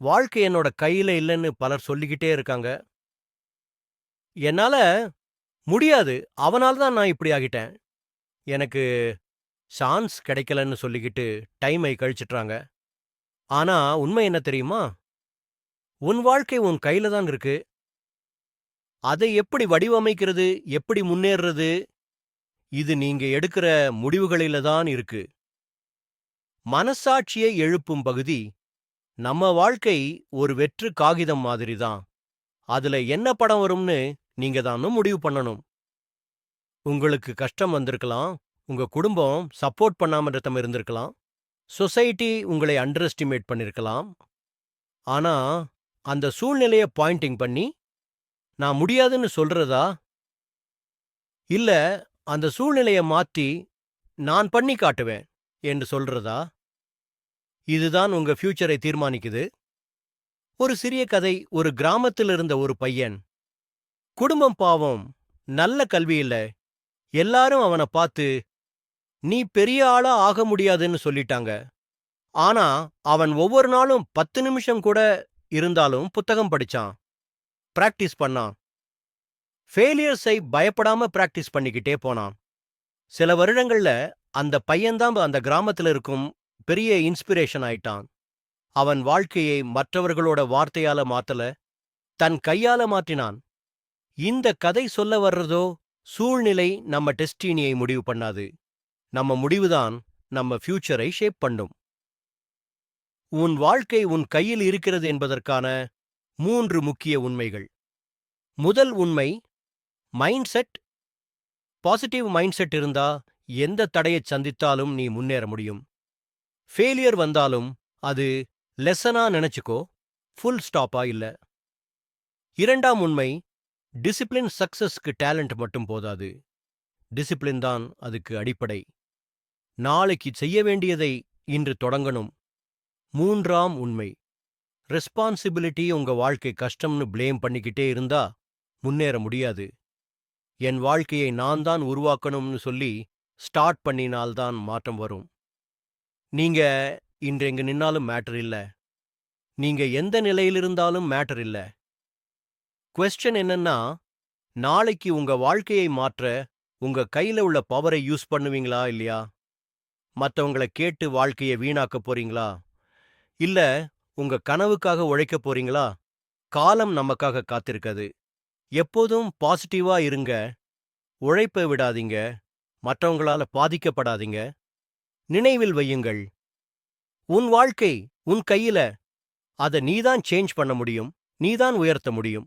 வாழ்க்கை என்னோட கையில இல்லைன்னு பலர் சொல்லிக்கிட்டே இருக்காங்க. என்னால முடியாது. அவனால தான் நான் இப்படி ஆகிட்டேன். எனக்கு சான்ஸ் கிடைக்கலன்னு சொல்லிக்கிட்டு டைமை கழிச்சிட்றாங்க. ஆனா உண்மை என்ன தெரியுமா? உன் வாழ்க்கை உன் கையில தான் இருக்கு. அதை எப்படி வடிவமைக்கிறது எப்படி முன்னேறது இது நீங்க எடுக்கிற முடிவுகளில தான் இருக்கு. மனசாட்சியை எழுப்பும் பகுதி நம்ம வாழ்க்கை ஒரு வெற்று காகிதம் மாதிரி தான் அதுல என்ன படம் வரும்னு நீங்க தானும் முடிவு பண்ணணும். உங்களுக்கு கஷ்டம் வந்திருக்கலாம். உங்க குடும்பம் சப்போர்ட் பண்ணாம ரத்தம் இருந்திருக்கலாம். சொசைட்டி உங்களை அண்டர் எஸ்டிமேட் பண்ணிருக்கலாம். ஆனா அந்த சூழ்நிலைய பாயிண்டிங் பண்ணி நான் முடியாதுன்னு சொல்றதா? இல்ல அந்த சூழ்நிலைய மாத்தி நான் பண்ணி காட்டுவேன் என்று சொல்றதா? இதுதான் உங்க ஃபியூச்சரை தீர்மானிக்குது. ஒரு சிறிய கதை ஒரு கிராமத்தில் இருந்த ஒரு பையன். குடும்பம் பாவம் நல்ல கல்வி இல்ல. எல்லாரும் அவனை பார்த்து நீ பெரிய ஆளா ஆக முடியாதுன்னு சொல்லிட்டாங்க. ஆனா அவன் ஒவ்வொரு நாளும் பத்து நிமிஷம் கூட இருந்தாலும் புத்தகம் படிச்சான். பிராக்டிஸ் பண்ணான். ஃபெயிலியர்ஸை பயப்படாம பிராக்டிஸ் பண்ணிக்கிட்டே போனான். சில வருடங்கள்ல அந்த பையன்தான் அந்த கிராமத்துல இருக்கும் பெரிய இன்ஸ்பிரேஷன் ஆயிட்டான். அவன் வாழ்க்கையை மற்றவர்களோட வார்த்தையால மாத்தல தன் கையால மாற்றினான் இந்த கதை சொல்ல வர்றதோ சூழ்நிலை நம்ம டெஸ்டினியை முடிவு பண்ணாது. நம்ம முடிவுதான் நம்ம ஃபியூச்சரை ஷேப் பண்ணும். உன் வாழ்க்கை உன் கையில் இருக்கிறது என்பதற்கான மூன்று முக்கிய உண்மைகள். முதல் உண்மை mindset positive mindset இருந்தா எந்த தடையைச் சந்தித்தாலும் நீ முன்னேற முடியும். ஃபெயிலியர் வந்தாலும் அது லெசனா நினைச்சுக்கோ ஃபுல் ஸ்டாப்பா இல்ல. இரண்டாம் உண்மை டிசிப்ளின் சக்சஸ்க்கு டேலண்ட் மட்டும் போதாது. டிசிப்ளின் தான் அதுக்கு அடிப்படை. நாளைக்கு செய்ய வேண்டியதை இன்று தொடங்கணும். மூன்றாம் உண்மை ரெஸ்பான்சிபிலிட்டி உங்க வாழ்க்கை கஷ்டம்னு பிளேம் பண்ணிக்கிட்டே இருந்தா முன்னேற முடியாது. என் வாழ்க்கையை நான் தான் உருவாக்கணும்னு சொல்லி ஸ்டார்ட் பண்ணினால்தான் மாற்றம் வரும். நீங்க இன்று எங்க நின்னாலும் மேட்டர் இல்ல. நீங்க எந்த நிலையிலிருந்தாலும் மேட்டர் இல்ல. கொஸ்டன் என்னன்னா நாளைக்கு உங்க வாழ்க்கையை மாற்ற உங்க கையில உள்ள பவரை யூஸ் பண்ணுவீங்களா இல்லையா? மத்தவங்கள கேட்டு வாழ்க்கையை வீணாக்க போறீங்களா? இல்ல உங்க கனவுக்காக உழைக்க போறீங்களா? காலம் நமக்காக காத்திருக்கது. எப்போதும் பாசிட்டிவா இருங்க. உழைப்பை விடாதீங்க. மற்றவங்களால பாதிக்கப்படாதீங்க. நினைவில் வையுங்கள். உன் வாழ்க்கை உன் கையில. அத நீதான் சேஞ்ச் பண்ண முடியும். நீதான் உயர்த்த முடியும்.